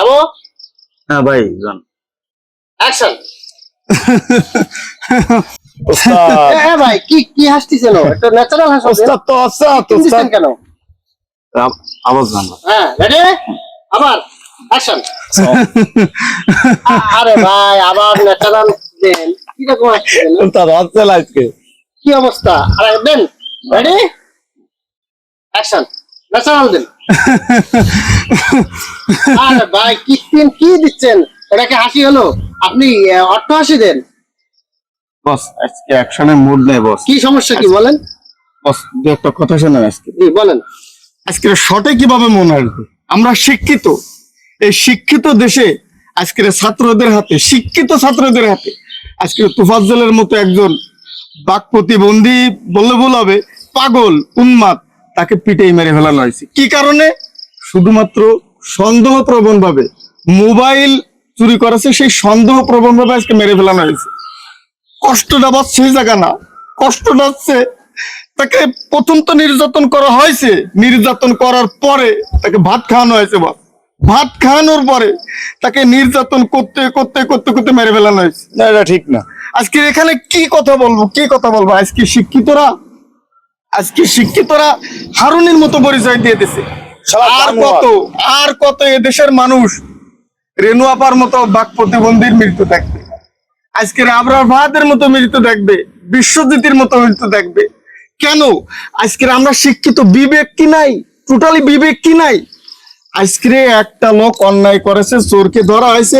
যাব? হ্যাঁ ভাই যান। অ্যাকশন হ্যাঁ ভাই কি কি হাসতেছেন? একটা ন্যাচারাল হাসা। ওস্তাদ তো ওস্তাদ ওস্তাদ কেন? আওয়াজ জান না। হ্যাঁ রেডি আবার অ্যাকশন আরে ভাই আবার ন্যাচারাল দেন। ওস্তাদ আজকে। কি অবস্থা? আরে দেন রেডি অ্যাকশন ন্যাচারাল দেন। আরে ভাই কি দিন কি দিচ্ছেন? এটাকে হাসি হলো। আপনি অট্ট হাসি দেন। বস আজকে অ্যাকশনের মুড নেই বস। কি সমস্যা কি বলেন? বস দু একটা কথা শোনেন আজকে। জি বলেন। আজকে শটে কীভাবে মনে আসবে আমরা শিক্ষিত। এই শিক্ষিত দেশে আজকের ছাত্রদের হাতে শিক্ষিত ছাত্রদের হাতে আজকে তুফাজ্জলের মতো একজন বাক প্রতিবন্ধী বললে ভুল হবে পাগল উন্মাদ তাকে পিটেই মেরে ফেলানো হয়েছে। কি কারণে? শুধুমাত্র সন্দেহ প্রবণ ভাবে মোবাইল চুরি করেছে সেই সন্দেহ প্রবণ ভাবে আজকে মেরে ফেলানো হয়েছে। কষ্টটা সেই জায়গা না। কষ্টটা হচ্ছে তাকে প্রথম তো নির্যাতন করা হয়েছে। নির্যাতন করার পরে তাকে ভাত খাওয়ানো হয়েছে বাস ভাত খাওয়ানোর পরে তাকে নির্যাতন করতে করতে করতে করতে মেরে ফেলানো হয়েছে। না এটা ঠিক না। আজকে এখানে কি কথা বলব? কি কথা বলব? আজকে শিক্ষিতরা আজকে শিক্ষিতরা হারুনের মতো পরিচয় দিয়ে দিছে। আর কত আর কত এদেশের মানুষ রেনু আপার মতো বাক প্রতিবন্ধীর মৃত্যু থাকবে আজকের আবরার ভাতের মতো মৃত্যু দেখবে বিশ্বজিতের মতো মৃত্যু দেখবে। কেন? আজকের আমরা শিক্ষিত বিবেক কি নাই? টোটালি বিবেক কি নাই? আজকে একটা লোক অন্যায় করেছে চোরকে ধরা হয়েছে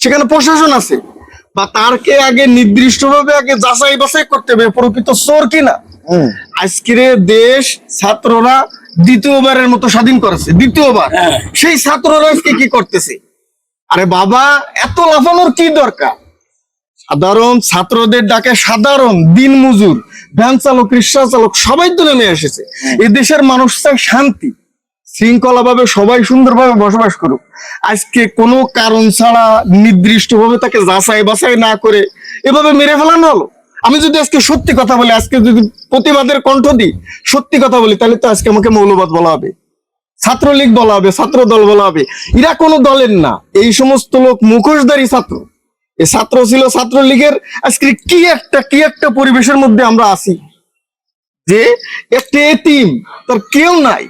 সেখানে প্রশাসন আছে। বা তারকে আগে নির্দিষ্টভাবে আগে যাচাই বাছাই করতে হবে প্রকৃত চোর কিনা আজকের দেশ ছাত্ররা দ্বিতীয়বারের মতো স্বাধীন করেছে দ্বিতীয়বার। সেই ছাত্ররা আজকে কি করতেছে? আরে বাবা এত লাফানোর কি দরকার? সাধারণ ছাত্রদের ডাকে সাধারণ দিন মজুর ভ্যান চালক রিক্সা চালক সবাই তো নেমে এসেছে। এই দেশের মানুষ চায় শান্তি শৃঙ্খলা ভাবে সবাই সুন্দরভাবে বসবাস করুক। আজকে কোনো কারণ ছাড়া নির্দিষ্ট ভাবে তাকে যাচাই বাছাই না করে এভাবে মেরে ফেলানো হলো। আমি যদি আজকে সত্যি কথা বলি, আজকে যদি প্রতিবাদের কণ্ঠ দিই, সত্যি কথা বলি, তাহলে তো আজকে আমাকে মৌলবাদ বলা হবে। ছাত্রলীগ বলা হবে ছাত্র দল বলা হবে। এরা কোনো দলের না। এই সমস্ত লোক মুখোশধারী ছাত্র। এই ছাত্র ছিল ছাত্রলীগের। আজকে কি একটা কি একটা পরিবেশের মধ্যে আমরা আছি? যে একটা এতিম, তার কেউ নাই।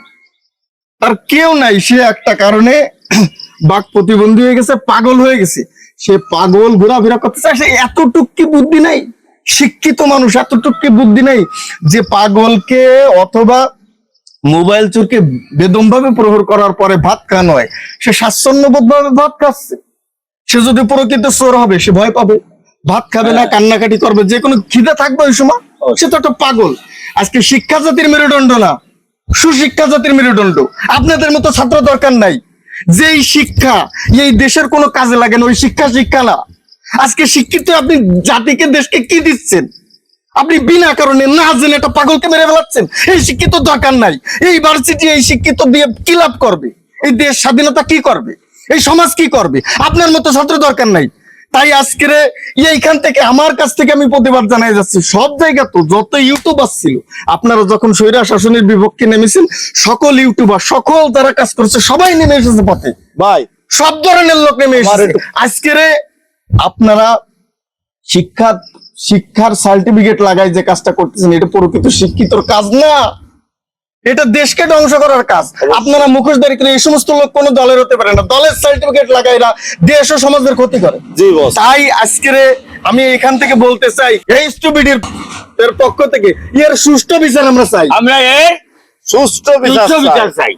তার কেউ নাই। সে একটা কারণে বাক প্রতিবন্ধী হয়ে গেছে, পাগল হয়ে গেছে। সে পাগল, ঘোরাফেরা করতেছে সে এতটুক কি বুদ্ধি নাই? শিক্ষিত মানুষ এতটুকু বুদ্ধি নাই যে পাগলকে অথবা মোবাইল চোরকে বেদম ভাবে প্রহর করার পরে ভাত খাওয়ানো হয় সে স্বাচ্ছন্দ্য বোধ ভাবে ভাত খাচ্ছে। সে যদি প্রকৃত চোর হবে সে ভয় পাবে। ভাত খাবে না কান্নাকাটি করবে যে কোনো খিদে থাকবে ওই সময় সে তো একটা পাগল। আজকে শিক্ষা জাতির মেরুদণ্ড না সুশিক্ষা জাতির মেরুদণ্ড। আপনাদের মতো ছাত্র দরকার নাই। যেই শিক্ষা এই দেশের কোনো কাজে লাগে না ওই শিক্ষা শিক্ষা না। আজকে শিক্ষিত আপনি জাতিকে দেশকে কি দিচ্ছেন? আপনি বিনা কারণে না জেনে একটা পাগলকে মেরে ফেলাচ্ছেন? এই শিক্ষিত দরকার নাই। এই ভার্সিটি এই শিক্ষিত দিয়ে কি লাভ করবে? এই দেশ স্বাধীনতা কি করবে? এই সমাজ কি করবে? আপনার মতো ছাত্র দরকার নাই। তাই আজকের এইখান থেকে আমার কাছ থেকে আমি প্রতিবাদ জানাই যাচ্ছি। সব জায়গা তো যত ইউটিউবার ছিল আপনারা যখন স্বৈরা শাসনের বিপক্ষে নেমেছেন সকল ইউটিউবার সকল যারা কাজ করছে সবাই নেমে এসেছে পথে। ভাই। সব ধরনের লোক নেমে এসেছে। আজকের আপনারা শিক্ষা শিক্ষার সার্টিফিকেট লাগাই যে কাজটা করতেছেন এটা প্রকৃত শিক্ষিতর কাজ না। এটা দেশকে ধ্বংস করার কাজ। আপনারা মুখোশধারী করে এই সমস্ত লোক কোনো দলের হতে পারে না। দলের সার্টিফিকেট লাগাই না দেশ ও সমাজের ক্ষতি করে। জি বস। তাই আজকের আমি এখান থেকে বলতে চাই এই স্টুপিডির এর পক্ষ থেকে এর সুষ্ঠু বিচার আমরা চাই। আমরা এই সুষ্ঠু বিচার। চাই।